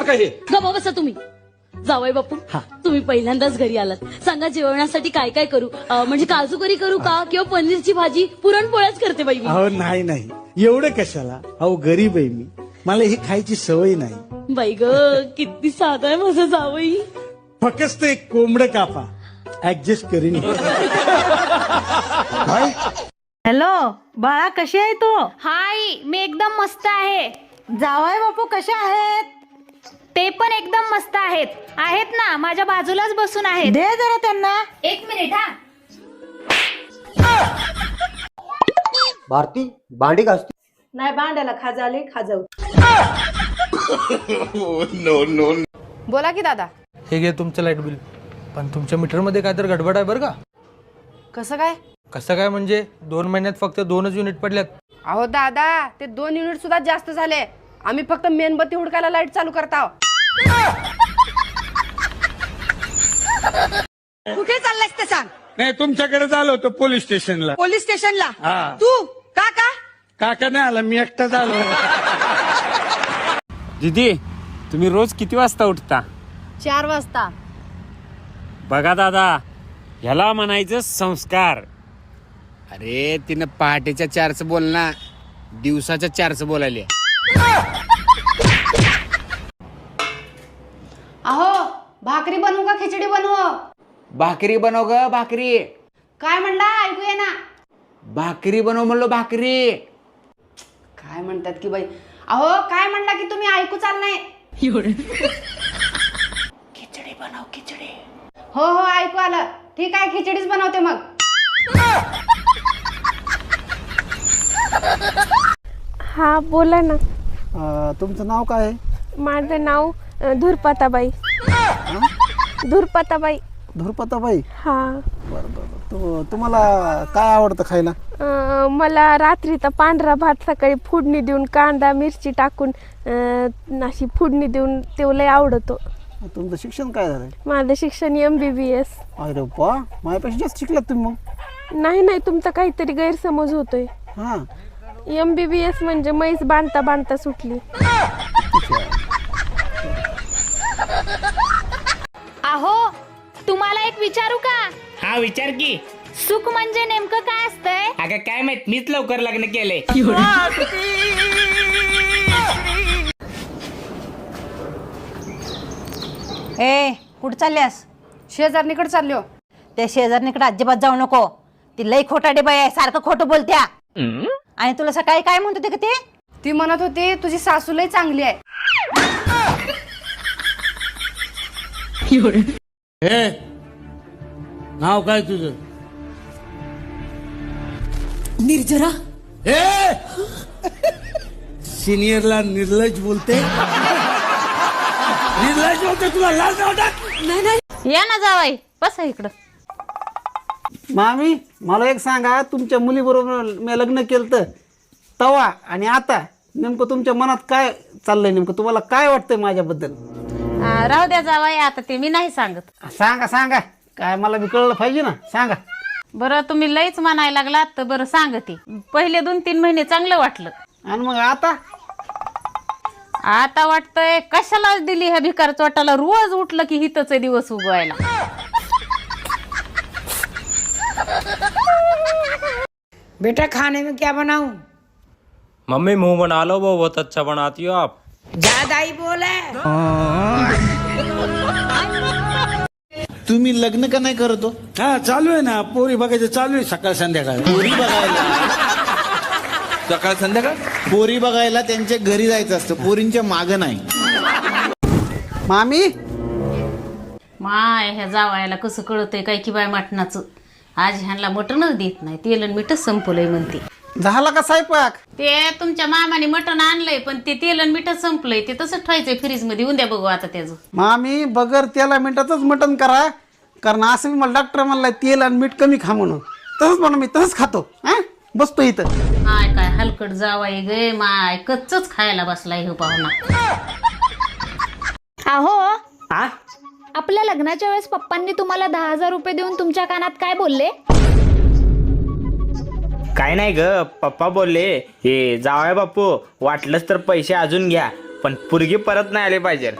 बघण्यासारखं हे. गप्पा बसा तुम्ही. जावई बापू. तुम्ही पहिल्यांदाच घरी आलात. सांगा जेवणासाठी काय काय करू? अं, म्हणजे काजू करी करू का किंवा पनीरची भाजी? पुरणपोळ्याच करते बाई मी. अहो नाही नाही. एवढं कशाला? अहो गरीब आहे मी. मला ही खायची सवय नाही. बाई ग किती साधा आहे माझा जावई. फक्त एक कोंबड कापा. ऍडजस्ट करीन? हॅलो बाळा कशी आहे तू? हाय मी एकदम मस्त आहे. जावाय बापू कसे आहेत? ते पण एकदम मस्त आहेत. आहेत ना? माझ्या बाजूलाच बसून आहेत. दे जरा त्यांना. एक मिनिट हा. भारती भांडी घासती? नाही भांड्याला खाजाले खाजाऊ. बोला की दादा. हे घे तुमचं लाइट बिल पण तुमच्या मीटरमध्ये काय तर गडबड आहे बरं का? कसं काय? कसं काय म्हणजे? दोन महिन्यात फक्त दोनच युनिट पडल्यात. अहो दादा ते दोन युनिट सुद्धा जास्त झाले. आम्ही फक्त मेणबत्ती हुडकायला लाइट चालू करताव कुठे चाललायस ते सांग. नाही तुमच्याकडे आलो होतो पोलीस स्टेशनला. पोलीस स्टेशनला? हा. तू? का का काका नाही आला मी एकटाच आलो. दीदी तुम्ही रोज किती वाजता उठता? चार वाजता. बघा दादा ह्याला म्हणायचं संस्कार. अरे तिनं पहाटेच्या चारचं बोल ना दिवसाच्या चारचं बोलायले अहो भाकरी बनवू का खिचडी बनवू? भाकरी बनव ग भाकरी. काय म्हणला? ऐकू ये ना. भाकरी बनव म्हणलो भाकरी. काय म्हणतात की बाई? अहो काय म्हणला की तुम्ही? ऐकू चाल नाही. खिचडी बनव खिचडी. हो हो ऐकू आलं. ठीक आहे खिचडीच बनवते मग. हा बोला ना. तुमचं नाव काय आहे? माझं नाव अ, धुरपाताबाई. धुरपाताबाई. धुरपताबाई? हा. बरं बरं तू तुम्हाला काय आवडतं खायला? अ, मला रात्रीचा पांढरा भात सकाळी फोडणी देऊन कांदा मिरची टाकून अ, अशी फोडणी देऊन तो लय आवडतो. तुमचं शिक्षण काय झालंय? माझं शिक्षण एम बी बी एस अरे वा माझ्यापेक्षा जास्त शिकलात तुम्ही मग. नाही नाही तुमचा काहीतरी गैरसमज होतोय. हा. एम बी बी एस म्हणजे म्हैस बांधता बांधता सुटली. अहो तुम्हाला एक विचारू का? हा विचार की. सुख म्हणजे नेमकं काय असतंय? अगं काय माहीत मीच लवकर लग्न केलंय. ए कुठं चालल्यास? शेजारणीकडे चाललो. त्या शेजारणीकडे अजिबात जाऊ नको. ती लई खोटाडे बाई आहे सारखं खोटं बोलत्या. आणि तुला सकाळी काय म्हणत होते का ते? ती म्हणत होती तुझी सासू लई चांगली आहे. हे नाव काय तुझं? निर्जरा. हे! सिनियरला निर्लज बोलते. निर्लज बोलते तुला लाज नाही वाटत? या ना जावाई बस इकडं. मामी मला एक सांगा तुमच्या मुलीबरोबर मी लग्न केलं तर तवा आणि आता नेमकं तुमच्या मनात काय चाललंय नेमकं? तुम्हाला काय वाटतंय माझ्याबद्दल? आ, राहू द्या जावाई आता ते मी नाही सांगत. सांगा सांगा. काय मला बी कळलं पाहिजे ना. सांगा. बरं तुम्ही लईच म्हणायला लागलात तर बरं सांगते पहिले दोन तीन महिने चांगलं वाटलं. आणि मग आता? आता वाटतंय कशाला दिली ह्या भिकार चोटाला? रोज उठलं की हितच दिवस उगवायला. बेटा खाने में क्या बनाऊं? मम्मी मुंह बना लो वो बहुत अच्छा बनाती हो आप. ज्यादा ही बोले. तुम्ही लग्न का नाही करतो हा चालू आहे ना. पोरी बघायचं चालू आहे सकाळ संध्याकाळ. पोरी बघायला. सकाळ संध्याकाळ? पोरी बघायला त्यांच्या घरी जायचं असतं. पोरींच्या मागं नाही. मामी? माय ह्या जावायला कसं कळतंय? काय की बाय मटणाचं. आज ह्यांना मटणच देत नाही. तेल आणि मीठच संपलंय म्हणते. झाला का स्वयंपाक? ते तुमच्या मामाने मटण आणलंय पण ते तेल आणि मीठच संपलंय ते तसंच ठेवायचंय फ्रीजमध्ये. उद्या बघू आता त्याचं. मामी बगर त्याला मिठातच मटण करा कारण असं मी मला डॉक्टर म्हणलाय तेल आणि मीठ कमी खा म्हणून. तसंच म्हणून मी तसंच खातो हा? बसतो इथं. हाय काय हलकट जावाय गे माय. कच्चच खायला बसलाय हो पाहुणा अहो आपल्या लग्नाच्या वेळेस पप्पांनी तुम्हाला दहा हजार रुपये देऊन तुमच्या कानात काय बोलले? काय नाही ग पप्पा बोलले हे जावाय बापू वाटलंच तर पैसे अजून घ्या पण पुरगी परत नाही आली पाहिजे.